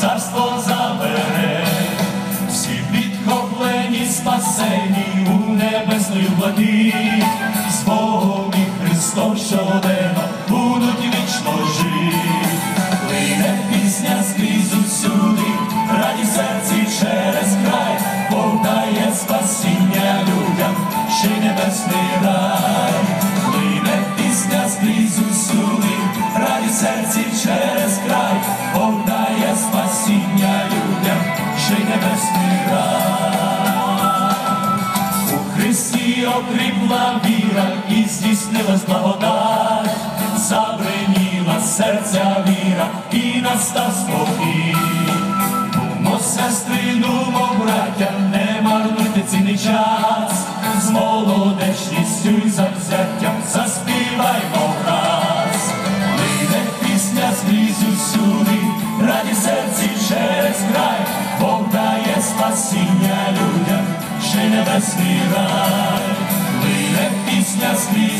царство забере, всі підхоплені, спасені у небесної влади. Окріпла віра і здійснилась благодать, забриніла серця віра і настав спокій. Нумо, сестри, нумо, браття, не марнуйте цінний час, з молодечністю й завзяттям заспіваймо раз. Лине пісня скрізь усюди, раді серці через край, Бог дає спасіння людям, небесний рай. Пісня скрізь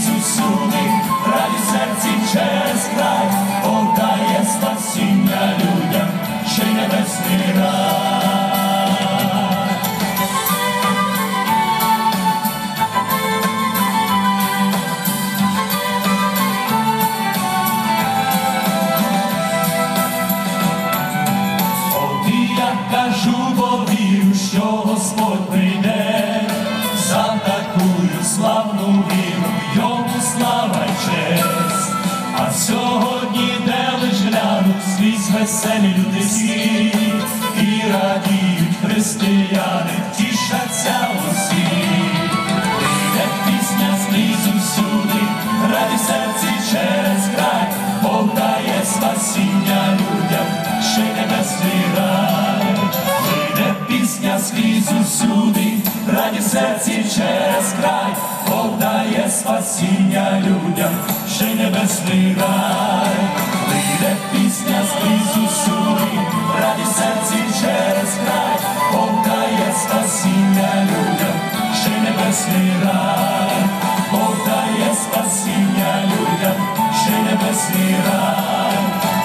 веселі люди всі, і радіють християни, тішаться усі. Прийде пісня скрізь усюди, раді серці через край, Бог спасіння людям, ще небесний рай. Прийде пісня скрізь усюди, раді серці через край, Бог спасіння людям, ще небесний рай. Рай. Бог дає спасіння людям, ще рай.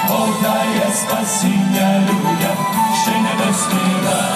Бог дає спасіння людям, ще рай.